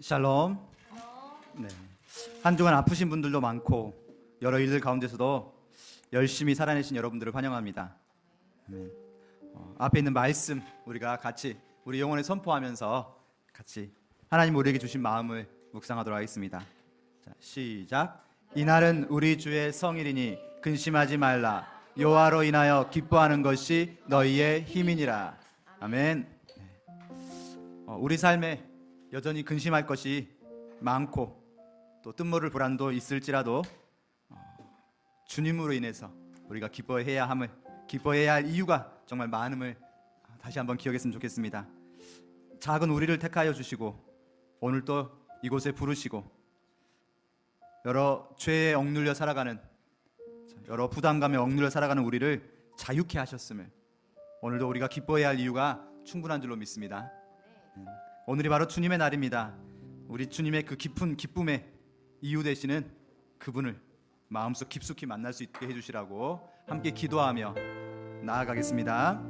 샬롬. 네. 한 주간 아프신 분들도 많고 여러 일들 가운데서도 열심히 살아내신 여러분들을 환영합니다. 아멘. 어, 앞에 있는 말씀 우리가 같이 우리 영혼에 선포하면서 같이 하나님 우리에게 주신 마음을 묵상하도록 하겠습니다. 자, 시작. 이날은 우리 주의 성일이니 근심하지 말라. 여호와로 인하여 기뻐하는 것이 너희의 힘이니라. 아멘. 네. 어, 우리 삶에 여전히 근심할 것이 많고 또 뜬모를 불안도 있을지라도 어, 주님으로 인해서 우리가 기뻐해야 함을 기뻐해야 할 이유가 정말 많음을 다시 한번 기억했으면 좋겠습니다. 작은 우리를 택하여 주시고 오늘 또 이곳에 부르시고 여러 죄에 억눌려 살아가는 여러 부담감에 억눌려 살아가는 우리를 자유케 하셨음을 오늘도 우리가 기뻐해야 할 이유가 충분한 줄로 믿습니다. 음, 오늘이 바로 주님의 날입니다. 우리 주님의 그 깊은 기쁨의 이유 되시는 그분을 마음속 깊숙이 만날 수 있게 해주시라고 함께 기도하며 나아가겠습니다.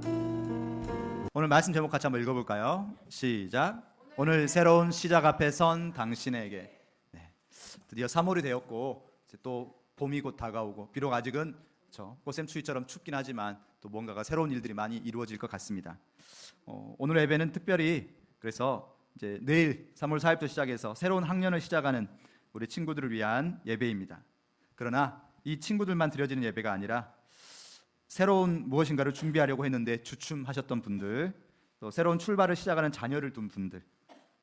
오늘 말씀 제목 같이 한번 읽어볼까요? 시작. 오늘 새로운 시작 앞에 선 당신에게. 네. 드디어 3월이 되었고 또 봄이 곧 다가오고 비록 아직은 저 꽃샘 추위처럼 춥긴 하지만 또 뭔가가 새로운 일들이 많이 이루어질 것 같습니다. 어, 오늘 예배는 특별히 그래서 이제 내일 3월 4일부터 시작해서 새로운 학년을 시작하는 우리 친구들을 위한 예배입니다. 그러나 이 친구들만 드려지는 예배가 아니라 새로운 무엇인가를 준비하려고 했는데 주춤하셨던 분들, 또 새로운 출발을 시작하는 자녀를 둔 분들,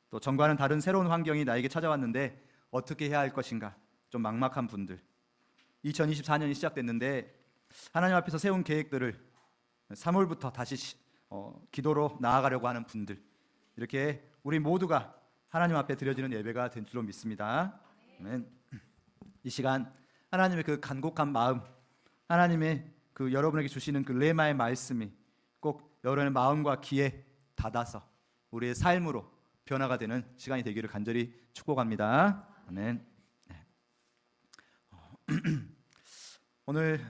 또 전과는 다른 새로운 환경이 나에게 찾아왔는데 어떻게 해야 할 것인가 좀 막막한 분들, 2024년이 시작됐는데 하나님 앞에서 세운 계획들을 3월부터 다시 시- 어, 기도로 나아가려고 하는 분들, 이렇게 우리 모두가 하나님 앞에 드려지는 예배가 된 줄로 믿습니다. 이 시간 하나님의 그 간곡한 마음, 하나님의 그 여러분에게 주시는 그 레마의 말씀이 꼭 여러분의 마음과 귀에 닫아서 우리의 삶으로 변화가 되는 시간이 되기를 간절히 축복합니다. 아멘. 네. 어, 오늘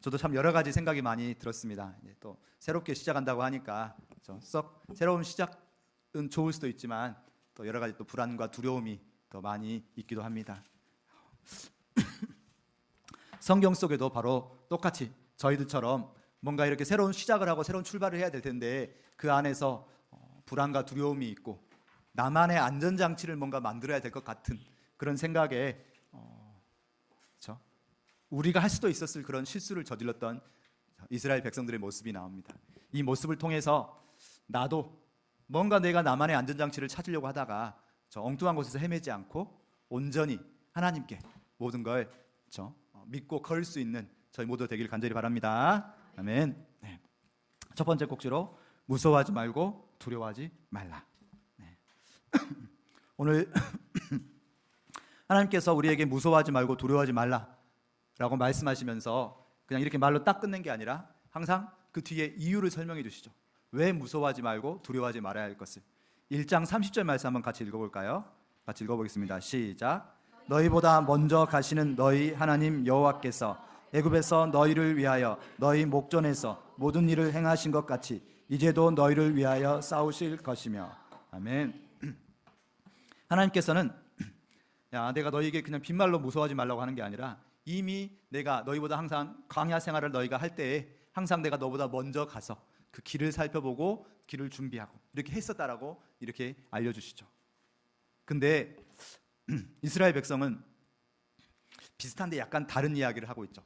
저도 참 여러 가지 생각이 많이 들었습니다. 또 새롭게 시작한다고 하니까 저썩 새로운 시작은 좋을 수도 있지만 또 여러 가지 또 불안과 두려움이 더 많이 있기도 합니다. 성경 속에도 바로 똑같이 저희들처럼 뭔가 이렇게 새로운 시작을 하고 새로운 출발을 해야 될 텐데 그 안에서 어, 불안과 두려움이 있고 나만의 안전 장치를 뭔가 만들어야 될 것 같은 그런 생각에 어, 그렇죠? 우리가 할 수도 있었을 그런 실수를 저질렀던 이스라엘 백성들의 모습이 나옵니다. 이 모습을 통해서 나도 뭔가 내가 나만의 안전 장치를 찾으려고 하다가 저 엉뚱한 곳에서 헤매지 않고 온전히 하나님께 모든 걸 저, 어, 믿고 걸 수 있는 저희 모두 되길 간절히 바랍니다. 아멘. 네. 첫 번째 꼭지로 무서워하지 말고 두려워하지 말라. 네. 오늘 하나님께서 우리에게 무서워하지 말고 두려워하지 말라라고 말씀하시면서 그냥 이렇게 말로 딱 끝낸 게 아니라 항상 그 뒤에 이유를 설명해 주시죠. 왜 무서워하지 말고 두려워하지 말아야 할 것을. 1장 30절 말씀 한번 같이 읽어볼까요? 같이 읽어보겠습니다. 시작. 너희보다 먼저 가시는 너희 하나님 여호와께서 애굽에서 너희를 위하여 너희 목전에서 모든 일을 행하신 것 같이 이제도 너희를 위하여 싸우실 것이며 아멘. 하나님께서는 야 내가 너희에게 그냥 빈말로 무서워하지 말라고 하는 게 아니라 이미 내가 너희보다 항상 광야 생활을 너희가 할 때에 항상 내가 너보다 먼저 가서 그 길을 살펴보고 길을 준비하고 이렇게 했었다라고 이렇게 알려주시죠. 근데 이스라엘 백성은 비슷한데 약간 다른 이야기를 하고 있죠.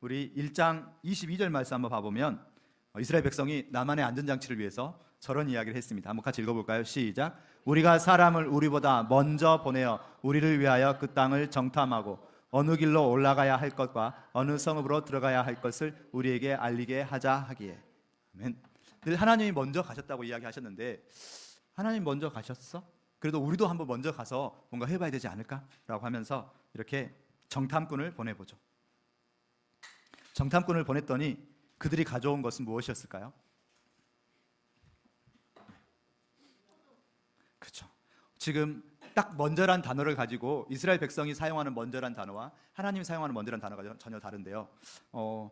우리 1장 22절 말씀 한번 봐보면 어, 이스라엘 백성이 나만의 안전장치를 위해서 저런 이야기를 했습니다. 한번 같이 읽어볼까요? 시작. 우리가 사람을 우리보다 먼저 보내어 우리를 위하여 그 땅을 정탐하고 어느 길로 올라가야 할 것과 어느 성읍으로 들어가야 할 것을 우리에게 알리게 하자 하기에. 아멘. 늘 하나님이 먼저 가셨다고 이야기하셨는데 하나님 먼저 가셨어? 그래도 우리도 한번 먼저 가서 뭔가 해봐야 되지 않을까라고 하면서 이렇게 정탐꾼을 보내보죠. 정탐꾼을 보냈더니 그들이 가져온 것은 무엇이었을까요? 그렇죠. 지금 딱 먼저란 단어를 가지고 이스라엘 백성이 사용하는 먼저란 단어와 하나님이 사용하는 먼저란 단어가 전혀 다른데요. 어,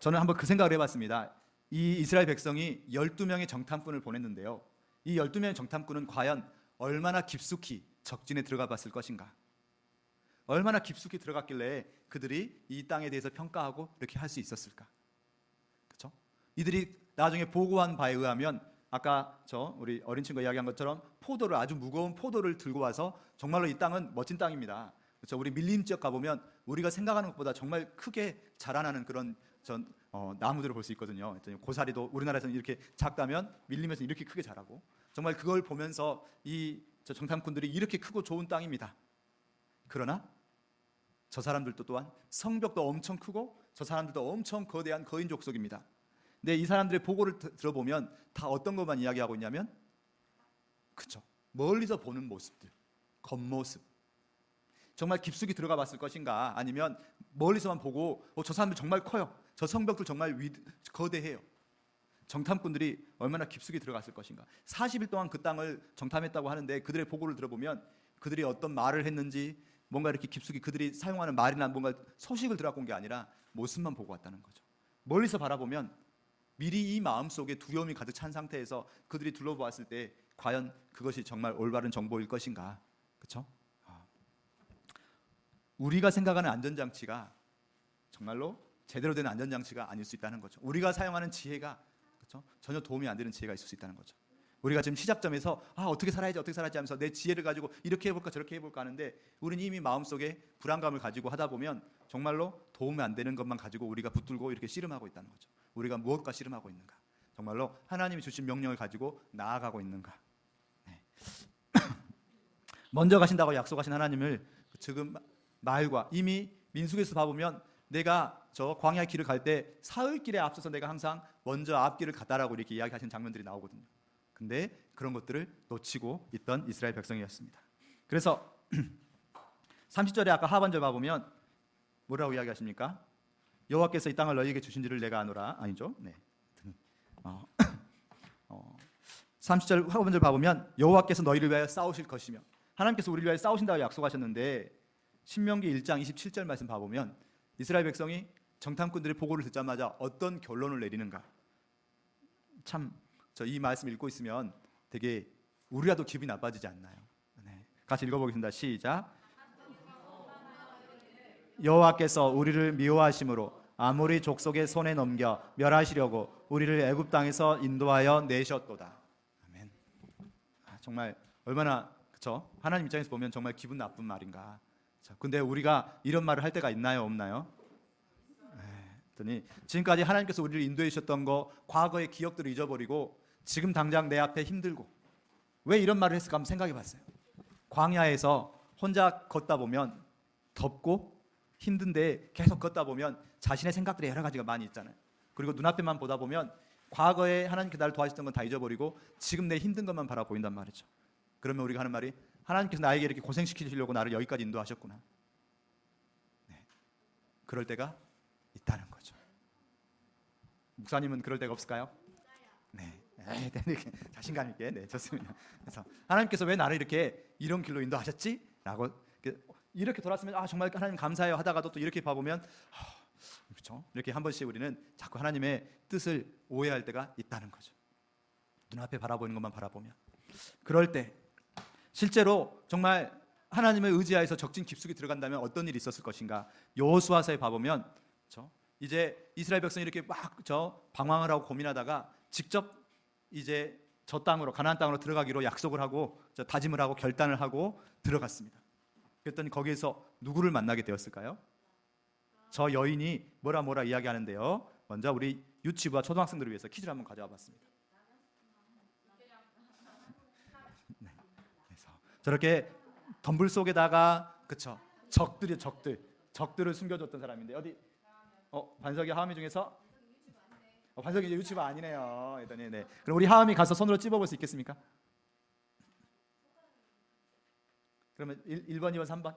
저는 한번 그 생각을 해봤습니다. 이 이스라엘 백성이 12명의 정탐꾼을 보냈는데요. 이 12명의 정탐꾼은 과연 얼마나 깊숙이 적진에 들어가 봤을 것인가? 얼마나 깊숙이 들어갔길래 그들이 이 땅에 대해서 평가하고 이렇게 할 수 있었을까? 그렇죠? 이들이 나중에 보고한 바에 의하면 아까 저 우리 어린 친구가 이야기한 것처럼 포도를 아주 무거운 포도를 들고 와서 정말로 이 땅은 멋진 땅입니다. 그렇죠? 우리 밀림 지역 가보면 우리가 생각하는 것보다 정말 크게 자라나는 그런 전 어, 나무들을 볼 수 있거든요. 고사리도 우리나라에서는 이렇게 작다면 밀림에서 이렇게 크게 자라고 정말 그걸 보면서 이저 정탐꾼들이 이렇게 크고 좋은 땅입니다. 그러나 저 사람들도 또한 성벽도 엄청 크고 저 사람들도 엄청 거대한 거인 족속입니다. 근데 이 사람들의 보고를 드- 들어보면 다 어떤 것만 이야기하고 있냐면 그쵸 멀리서 보는 모습들 겉모습 정말 깊숙이 들어가 봤을 것인가 아니면 멀리서만 보고 어, 저 사람들 정말 커요 저 성벽들 정말 위, 거대해요 정탐꾼들이 얼마나 깊숙이 들어갔을 것인가 40일 동안 그 땅을 정탐했다고 하는데 그들의 보고를 들어보면 그들이 어떤 말을 했는지 뭔가 이렇게 깊숙이 그들이 사용하는 말이나 뭔가 소식을 온게 아니라 모습만 보고 왔다는 거죠 멀리서 바라보면 미리 이 마음 속에 두려움이 가득 찬 상태에서 그들이 둘러보았을 때 과연 그것이 정말 올바른 정보일 것인가? 그렇죠? 우리가 생각하는 안전장치가 정말로 제대로 된 안전장치가 아닐 수 있다는 거죠. 우리가 사용하는 지혜가 그렇죠? 전혀 도움이 안 되는 지혜가 있을 수 있다는 거죠. 우리가 지금 시작점에서 아 어떻게 살아야지 어떻게 살아야지 하면서 내 지혜를 가지고 이렇게 해볼까 저렇게 해볼까 하는데 우리는 이미 마음속에 불안감을 가지고 하다 보면 정말로 도움이 안 되는 것만 가지고 우리가 붙들고 이렇게 씨름하고 있다는 거죠. 우리가 무엇과 씨름하고 있는가? 정말로 하나님이 주신 명령을 가지고 나아가고 있는가? 네. 먼저 가신다고 약속하신 하나님을 지금 말과 이미 민수기에서 봐보면 내가 저 광야 길을 갈 때 사흘 길에 앞서서 내가 항상 먼저 앞길을 갔다라고 이렇게 이야기하시는 장면들이 나오거든요. 근데 그런 것들을 놓치고 있던 이스라엘 백성이었습니다. 그래서 30절에 아까 하반절 봐보면 뭐라고 이야기하십니까? 여호와께서 이 땅을 너희에게 주신지를 내가 아노라 아니죠? 네. 어, 어, 30절 하반절 봐보면 여호와께서 너희를 위하여 싸우실 것이며 하나님께서 우리를 위하여 싸우신다고 약속하셨는데 신명기 1장 27절 말씀 봐보면 이스라엘 백성이 정탐꾼들의 보고를 듣자마자 어떤 결론을 내리는가? 참 저 이 말씀 읽고 있으면 되게 우리라도 기분이 나빠지지 않나요? 네. 같이 읽어보겠습니다. 시작. 여호와께서 우리를 미워하심으로 아모리 족속의 손에 넘겨 멸하시려고 우리를 애굽 땅에서 인도하여 내셨도다. 아멘. 아, 정말 얼마나 그렇죠? 하나님 입장에서 보면 정말 기분 나쁜 말인가. 자, 근데 우리가 이런 말을 할 때가 있나요, 없나요? 그랬더니 지금까지 하나님께서 우리를 인도해 주셨던 거 과거의 기억들을 잊어버리고 지금 당장 내 앞에 힘들고 왜 이런 말을 했을까 한번 생각해 봤어요. 광야에서 혼자 걷다 보면 덥고 힘든데 계속 걷다 보면 자신의 생각들이 여러 가지가 많이 있잖아요. 그리고 눈앞에만 보다 보면 과거에 하나님께 나를 도와주셨던 건 다 잊어버리고 지금 내 힘든 것만 바라보인단 말이죠. 그러면 우리가 하는 말이 하나님께서 나에게 이렇게 고생시키시려고 나를 여기까지 인도하셨구나. 네. 그럴 때가. 목사님은 그럴 때가 없을까요? 네. 에이, 네, 자신감 있게 네 좋습니다. 그래서 하나님께서 왜 나를 이렇게 이런 길로 인도하셨지?라고 이렇게 돌았으면 아 정말 하나님 감사해요 하다가도 또 이렇게 봐보면 아, 그렇죠? 이렇게 한 번씩 우리는 자꾸 하나님의 뜻을 오해할 때가 있다는 거죠. 눈앞에 바라보는 것만 바라보면 그럴 때 실제로 정말 하나님을 의지하여서 적진 깊숙이 들어간다면 어떤 일이 있었을 것인가? 여호수아서에 봐보면 그렇죠? 이제 이스라엘 백성이 이렇게 막 저 방황을 하고 고민하다가 직접 이제 저 땅으로 가나안 땅으로 들어가기로 약속을 하고 저 다짐을 하고 결단을 하고 들어갔습니다. 그랬더니 거기에서 누구를 만나게 되었을까요? 저 여인이 뭐라 뭐라 이야기하는데요. 먼저 우리 유치부와 초등학생들을 위해서 퀴즈를 한번 가져와 봤습니다. 네. 그래서 저렇게 덤불 속에다가 그쵸 적들이 적들 적들을 숨겨줬던 사람인데 어디 어 반석이 하은이 중에서 어, 반석이 이제 유치부 아니네요. 일단네 네. 그럼 우리 하은이 가서 손으로 찝어 볼 수 있겠습니까? 그러면 1, 1번, 2번, 3번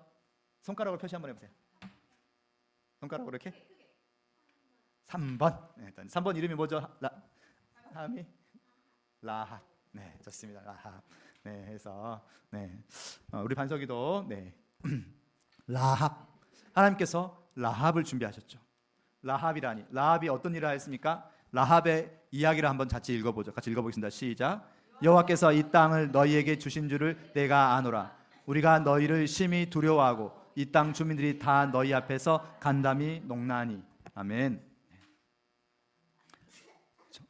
손가락으로 표시 한번 해 보세요. 손가락으로 이렇게 3번 네, 일단 3번 이름이 뭐죠? 라, 하은이 라합 네 좋습니다 라합 네 해서 네 어, 우리 반석이도 네 라합 하나님께서 라합을 준비하셨죠. 라합이라니 라합이 어떤 일을 했습니까? 라합의 이야기를 한번 같이 읽어보죠. 같이 읽어보겠습니다. 시작. 여호와께서 이 땅을 너희에게 주신 줄을 내가 아노라. 우리가 너희를 심히 두려워하고 이 땅 주민들이 다 너희 앞에서 간담이 농나니. 아멘.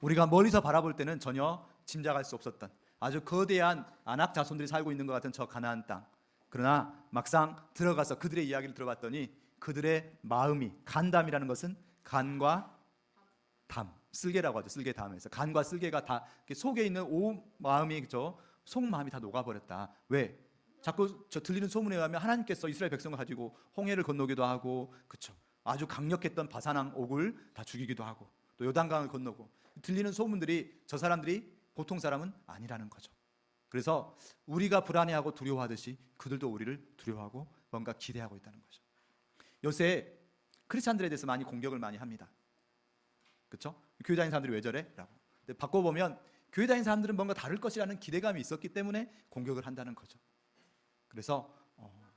우리가 멀리서 바라볼 때는 전혀 짐작할 수 없었던 아주 거대한 안악 자손들이 살고 있는 것 같은 저 가나안 땅. 그러나 막상 들어가서 그들의 이야기를 들어봤더니 그들의 마음이 간담이라는 것은 간과 담, 쓸개라고 하죠. 쓸개 담에서 간과 쓸개가 다 속에 있는 오 마음이 그죠. 속 마음이 다 녹아버렸다. 왜? 자꾸 저 들리는 소문에 의하면 하나님께서 이스라엘 백성을 가지고 홍해를 건너기도 하고 그쵸 아주 강력했던 바사왕 옥을 다 죽이기도 하고 또 요단강을 건너고 들리는 소문들이 저 사람들이 보통 사람은 아니라는 거죠. 그래서 우리가 불안해하고 두려워하듯이 그들도 우리를 두려워하고 뭔가 기대하고 있다는 거죠. 요새 크리스찬들에 대해서 많이 공격을 많이 합니다. 그렇죠? 교회 다니는 사람들이 왜 저래? 라고. 근데 바꿔보면 교회 다니는 사람들은 뭔가 다를 것이라는 기대감이 있었기 때문에 공격을 한다는 거죠. 그래서 어,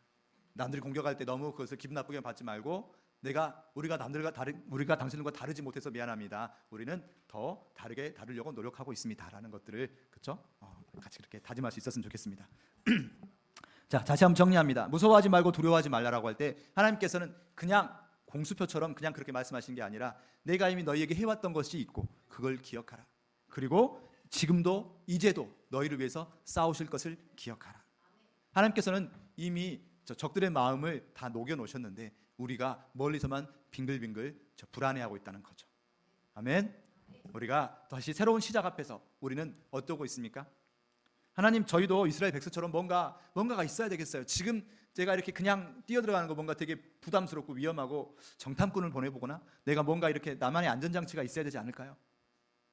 남들이 공격할 때 너무 그것을 기분 나쁘게 받지 말고 내가 우리가 남들과 다르 우리가 당신들과 다르지 못해서 미안합니다. 우리는 더 다르게 다르려고 노력하고 있습니다라는 것들을 그렇죠? 어, 같이 그렇게 다짐할 수 있었으면 좋겠습니다. 자, 다시 한번 정리합니다. 무서워하지 말고 두려워하지 말라라고 할 때 하나님께서는 그냥 공수표처럼 그냥 그렇게 말씀하신 게 아니라 내가 이미 너희에게 해왔던 것이 있고 그걸 기억하라. 그리고 지금도 이제도 너희를 위해서 싸우실 것을 기억하라. 하나님께서는 이미 저 적들의 마음을 다 녹여 놓으셨는데 우리가 멀리서만 빙글빙글 저 불안해하고 있다는 거죠. 아멘. 우리가 다시 새로운 시작 앞에서 우리는 어떠고 있습니까? 하나님 저희도 이스라엘 백성처럼 뭔가 뭔가가 있어야 되겠어요. 지금 제가 이렇게 그냥 뛰어들어가는 거 뭔가 되게 부담스럽고 위험하고 정탐꾼을 보내보거나 내가 뭔가 이렇게 나만의 안전장치가 있어야 되지 않을까요?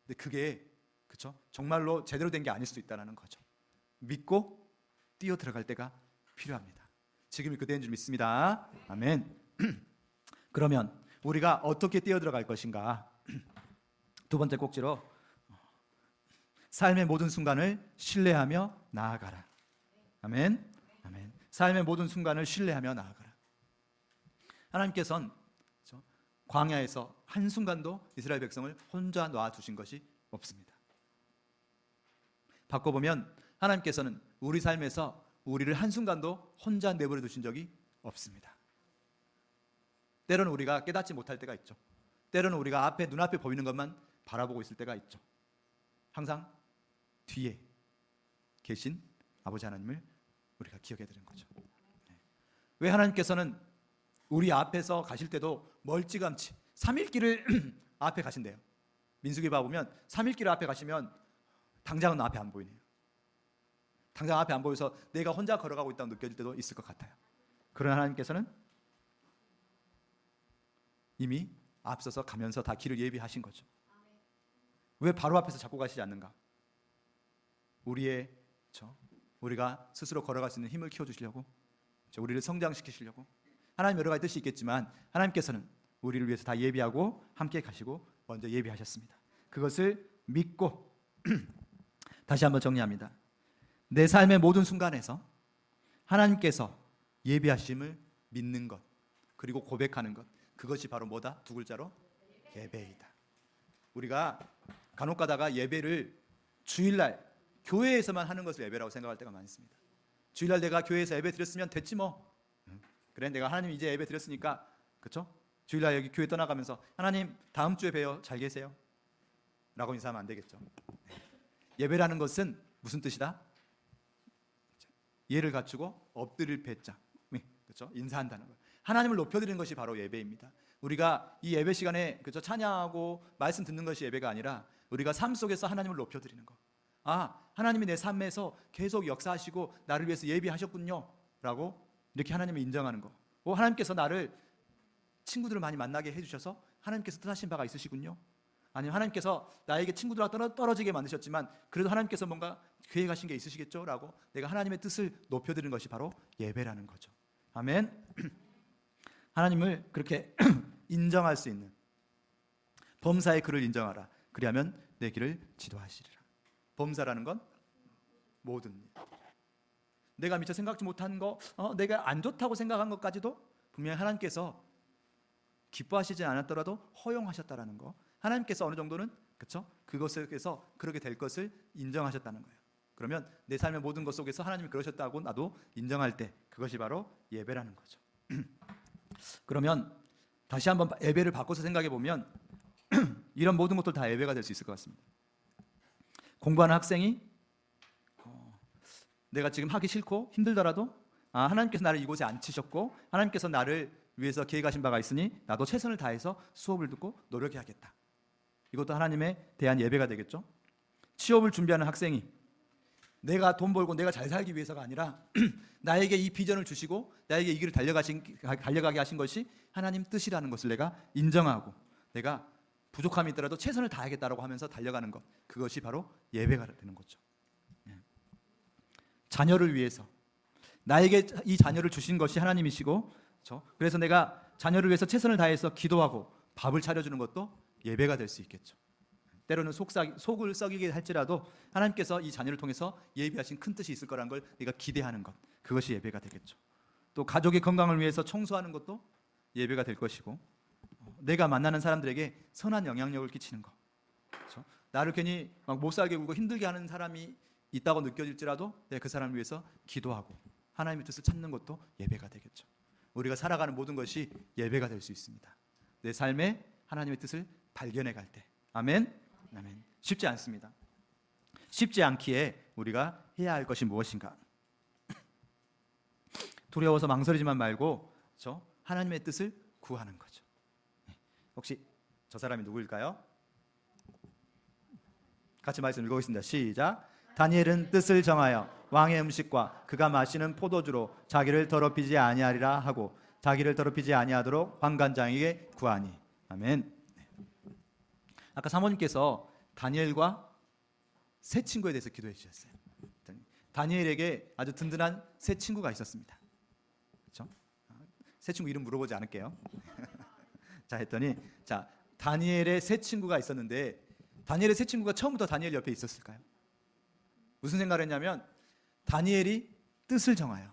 근데 그게 그렇죠? 정말로 제대로 된 게 아닐 수도 있다는 거죠. 믿고 뛰어 들어갈 때가 필요합니다. 지금이 그때인 줄 믿습니다. 아멘. 그러면 우리가 어떻게 뛰어 들어갈 것인가? 두 번째 꼭지로 삶의 모든 순간을 신뢰하며 나아가라. 아멘. 아멘. 삶의 모든 순간을 신뢰하며 나아가라. 하나님께서는 그렇죠? 광야에서 한 순간도 이스라엘 백성을 혼자 놔 두신 것이 없습니다. 바꿔 보면 하나님께서는 우리 삶에서 우리를 한 순간도 혼자 내버려 두신 적이 없습니다. 때로는 우리가 깨닫지 못할 때가 있죠. 때로는 우리가 앞에 눈앞에 보이는 것만 바라보고 있을 때가 있죠. 항상 뒤에 계신 아버지 하나님을 우리가 기억해야 되는 거죠. 네. 왜 하나님께서는 우리 앞에서 가실 때도 멀찌감치 3일 길을 앞에 가신대요. 민수기 봐 보면 3일 길 앞에 가시면 당장은 앞에 안 보이네요. 당장 앞에 안 보여서 내가 혼자 걸어가고 있다고 느껴질 때도 있을 것 같아요. 그러나 하나님께서는 이미 앞서서 가면서 다 길을 예비하신 거죠. 왜 바로 앞에서 잡고 가시지 않는가? 우리의 저 우리가 스스로 걸어갈 수 있는 힘을 키워 주시려고 저 우리를 성장시키시려고 하나님 여러 가지 뜻이 있겠지만 하나님께서는 우리를 위해서 다 예비하고 함께 가시고 먼저 예비하셨습니다. 그것을 믿고 다시 한번 정리합니다. 내 삶의 모든 순간에서 하나님께서 예비하심을 믿는 것 그리고 고백하는 것 그것이 바로 뭐다? 두 글자로 예배이다. 우리가 간혹 가다가 예배를 주일날 교회에서만 하는 것을 예배라고 생각할 때가 많습니다. 주일날 내가 교회에서 예배 드렸으면 됐지 뭐. 그래 내가 하나님 이제 예배 드렸으니까 그렇죠? 주일날 여기 교회 떠나가면서 하나님 다음 주에 봬요. 잘 계세요. 라고 인사하면 안 되겠죠. 예배라는 것은 무슨 뜻이다? 예를 갖추고 엎드릴 배짱. 그렇죠? 인사한다는 거. 하나님을 높여 드리는 것이 바로 예배입니다. 우리가 이 예배 시간에 그죠 찬양하고 말씀 듣는 것이 예배가 아니라 우리가 삶 속에서 하나님을 높여 드리는 거. 아 하나님이 내 삶에서 계속 역사하시고 나를 위해서 예비하셨군요 라고 이렇게 하나님을 인정하는 거. 오 하나님께서 나를 친구들을 많이 만나게 해주셔서 하나님께서 뜻하신 바가 있으시군요. 아니면 하나님께서 나에게 친구들과 떨어지게 만드셨지만 그래도 하나님께서 뭔가 계획하신 게 있으시겠죠 라고 내가 하나님의 뜻을 높여드리는 것이 바로 예배라는 거죠. 아멘. 하나님을 그렇게 인정할 수 있는 범사의 그를 인정하라. 그리하면 내 길을 지도하시리라. 범사라는 건 모든 일. 내가 미처 생각지 못한 거, 어, 내가 안 좋다고 생각한 것까지도 분명히 하나님께서 기뻐하시지 않았더라도 허용하셨다라는 거. 하나님께서 어느 정도는 그렇죠? 그것에서 그렇게 될 것을 인정하셨다는 거예요. 그러면 내 삶의 모든 것 속에서 하나님이 그러셨다고 나도 인정할 때 그것이 바로 예배라는 거죠. 그러면 다시 한번 예배를 바꿔서 생각해 보면 이런 모든 것들 다 예배가 될 수 있을 것 같습니다. 공부하는 학생이 어, 내가 지금 하기 싫고 힘들더라도 아, 하나님께서 나를 이곳에 앉히셨고 하나님께서 나를 위해서 계획하신 바가 있으니 나도 최선을 다해서 수업을 듣고 노력해야겠다. 이것도 하나님에 대한 예배가 되겠죠. 취업을 준비하는 학생이 내가 돈 벌고 내가 잘 살기 위해서가 아니라 나에게 이 비전을 주시고 나에게 이 길을 달려가신 달려가게 하신 것이 하나님 뜻이라는 것을 내가 인정하고 내가 부족함이 있더라도 최선을 다하겠다라고 하면서 달려가는 것 그것이 바로 예배가 되는 거죠. 예. 자녀를 위해서 나에게 이 자녀를 주신 것이 하나님이시고 그렇죠? 그래서 내가 자녀를 위해서 최선을 다해서 기도하고 밥을 차려주는 것도 예배가 될 수 있겠죠. 때로는 속삭, 속을 썩이게 할지라도 하나님께서 이 자녀를 통해서 예비하신 큰 뜻이 있을 거란 걸 내가 기대하는 것 그것이 예배가 되겠죠. 또 가족의 건강을 위해서 청소하는 것도 예배가 될 것이고 어, 내가 만나는 사람들에게 선한 영향력을 끼치는 것 그렇죠? 나를 괜히 막 못 살게 굴고 힘들게 하는 사람이 있다고 느껴질지라도 내가 그 사람을 위해서 기도하고 하나님의 뜻을 찾는 것도 예배가 되겠죠. 우리가 살아가는 모든 것이 예배가 될 수 있습니다. 내 삶에 하나님의 뜻을 발견해 갈 때. 아멘. 아멘. 쉽지 않습니다. 쉽지 않기에 우리가 해야 할 것이 무엇인가? 두려워서 망설이지만 말고 저 하나님의 뜻을 구하는 거죠. 네. 혹시 저 사람이 누구일까요? 같이 말씀 읽어보겠습니다. 시작. 다니엘은 뜻을 정하여 왕의 음식과 그가 마시는 포도주로 자기를 더럽히지 아니하리라 하고 자기를 더럽히지 아니하도록 관관장에게 구하니. 아멘. 네. 아까 사모님께서 다니엘과 세 친구에 대해서 기도해 주셨어요. 다니엘에게 아주 든든한 세 친구가 있었습니다. 그렇죠? 세 친구 이름 물어보지 않을게요. 자 했더니 자 다니엘의 세 친구가 있었는데 다니엘의 세 친구가 처음부터 다니엘 옆에 있었을까요? 무슨 생각을 했냐면 다니엘이 뜻을 정하여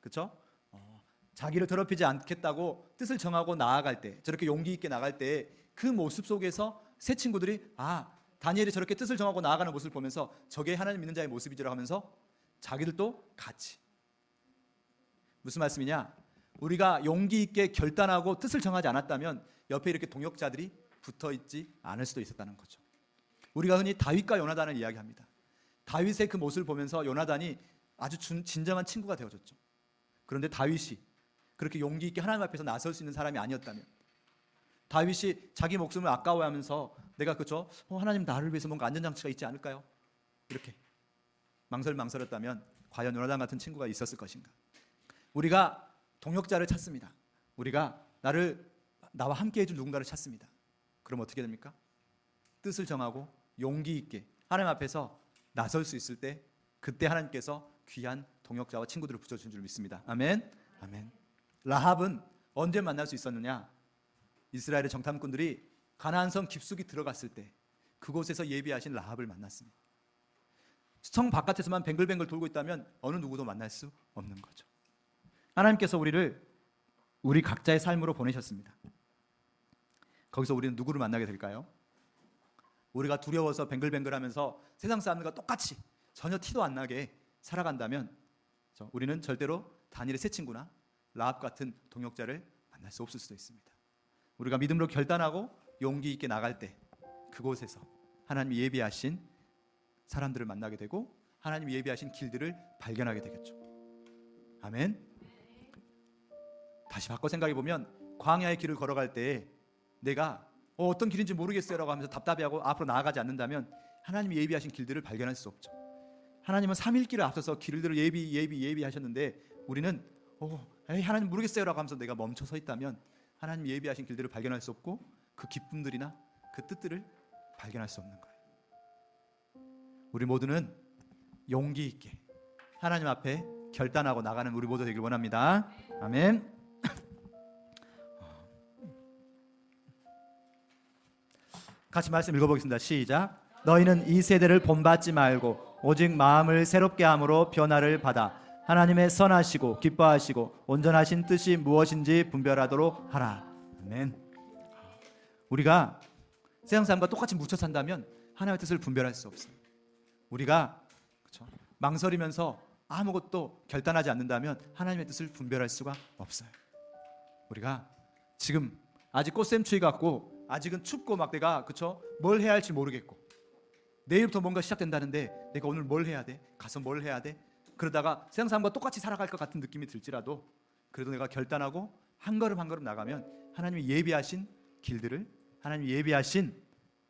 그렇죠? 어, 자기를 더럽히지 않겠다고 뜻을 정하고 나아갈 때 저렇게 용기 있게 나갈 때 그 모습 속에서 새 친구들이 아 다니엘이 저렇게 뜻을 정하고 나아가는 모습을 보면서 저게 하나님 믿는 자의 모습이지라 하면서 자기들도 같이 무슨 말씀이냐? 우리가 용기 있게 결단하고 뜻을 정하지 않았다면 옆에 이렇게 동역자들이 붙어 있지 않을 수도 있었다는 거죠. 우리가 흔히 다윗과 요나단을 이야기합니다. 다윗의 그 모습을 보면서 요나단이 아주 준, 진정한 친구가 되어줬죠. 그런데 다윗이 그렇게 용기 있게 하나님 앞에서 나설 수 있는 사람이 아니었다면 다윗이 자기 목숨을 아까워하면서 내가 그죠? 어, 하나님 나를 위해서 뭔가 안전장치가 있지 않을까요? 이렇게 망설망설했다면 과연 요나단 같은 친구가 있었을 것인가? 우리가 동역자를 찾습니다. 우리가 나를 나와 함께 해줄 누군가를 찾습니다. 그럼 어떻게 됩니까? 뜻을 정하고 용기 있게 하나님 앞에서 나설 수 있을 때 그때 하나님께서 귀한 동역자와 친구들을 붙여주신 줄 믿습니다. 아멘. 아멘. 라합은 언제 만날 수 있었느냐? 이스라엘의 정탐꾼들이 가나안 성 깊숙이 들어갔을 때 그곳에서 예비하신 라합을 만났습니다. 성 바깥에서만 뱅글뱅글 돌고 있다면 어느 누구도 만날 수 없는 거죠. 하나님께서 우리를 우리 각자의 삶으로 보내셨습니다. 거기서 우리는 누구를 만나게 될까요? 우리가 두려워서 뱅글뱅글하면서 세상 사람들과 똑같이 전혀 티도 안 나게 살아간다면 우리는 절대로 다니엘의 새 친구나 라합 같은 동역자를 만날 수 없을 수도 있습니다. 우리가 믿음으로 결단하고 용기 있게 나갈 때 그곳에서 하나님이 예비하신 사람들을 만나게 되고 하나님이 예비하신 길들을 발견하게 되겠죠. 아멘. 다시 바꿔 생각해 보면 광야의 길을 걸어갈 때 내가 어, 어떤 길인지 모르겠어요라고 하면서 답답해하고 앞으로 나아가지 않는다면 하나님이 예비하신 길들을 발견할 수 없죠. 하나님은 3일 길을 앞서서 길들을 예비 예비 예비하셨는데 우리는 어, 에이, 하나님 모르겠어요라고 하면서 내가 멈춰 서 있다면 하나님 예비하신 길들을 발견할 수 없고 그 기쁨들이나 그 뜻들을 발견할 수 없는 거예요. 우리 모두는 용기 있게 하나님 앞에 결단하고 나가는 우리 모두 되길 원합니다. 아멘. 같이 말씀 읽어보겠습니다. 시작. 너희는 이 세대를 본받지 말고 오직 마음을 새롭게 함으로 변화를 받아 하나님의 선하시고 기뻐하시고 온전하신 뜻이 무엇인지 분별하도록 하라. 아멘. 우리가 세상 사람과 똑같이 묻혀 산다면 하나님의 뜻을 분별할 수 없어요. 우리가 그렇죠? 망설이면서 아무것도 결단하지 않는다면 하나님의 뜻을 분별할 수가 없어요. 우리가 지금 아직 꽃샘추위 같고 아직은 춥고 막 내가 그쵸 뭘 해야 할지 모르겠고 내일부터 뭔가 시작된다는데 내가 오늘 뭘 해야 돼? 가서 뭘 해야 돼? 그러다가 세상 사람과 똑같이 살아갈 것 같은 느낌이 들지라도 그래도 내가 결단하고 한 걸음 한 걸음 나가면 하나님이 예비하신 길들을 하나님이 예비하신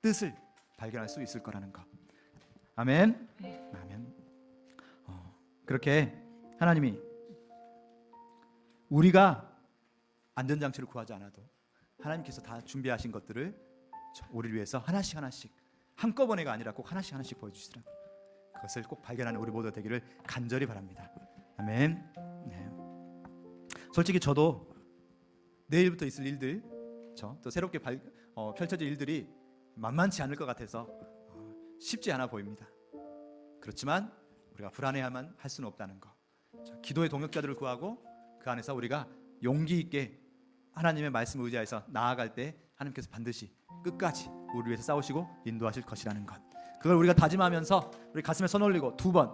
뜻을 발견할 수 있을 거라는 것. 아멘. 아멘. 어, 그렇게 하나님이 우리가 안전장치를 구하지 않아도 하나님께서 다 준비하신 것들을 저- 우리를 위해서 하나씩 하나씩 한꺼번에가 아니라 꼭 하나씩 하나씩 보여주시라. 그것을 꼭 발견하는 우리 모두 되기를 간절히 바랍니다. 아멘. 네. 솔직히 저도 내일부터 있을 일들, 저또 새롭게 발, 어, 펼쳐질 일들이 만만치 않을 것 같아서 어, 쉽지 않아 보입니다. 그렇지만 우리가 불안해야만 할 수는 없다는 것. 자, 기도의 동역자들을 구하고 그 안에서 우리가 용기 있게 하나님의 말씀을 의지해서 나아갈 때 하나님께서 반드시 끝까지 우리 위해서 싸우시고 인도하실 것이라는 것. 그걸 우리가 다짐하면서 우리 가슴에 손 올리고 두 번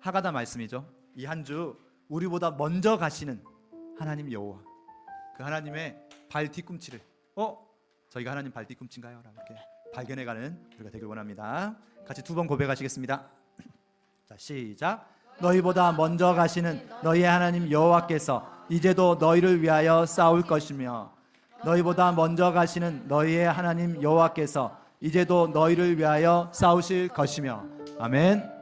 하가다 말씀이죠. 이 한 주 우리보다 먼저 가시는 하나님 여호와 그 하나님의 발 뒤꿈치를 어 저희가 하나님 발 뒤꿈치인가요? 라고 이렇게 발견해가는 우리가 되길 원합니다. 같이 두 번 고백하시겠습니다. 자 시작. 너희보다 먼저 가시는 너희의 하나님 여호와께서 이제도 너희를 위하여 싸울 것이며 너희보다 먼저 가시는 너희의 하나님 여호와께서 이제도 너희를 위하여 싸우실 것이며 아멘.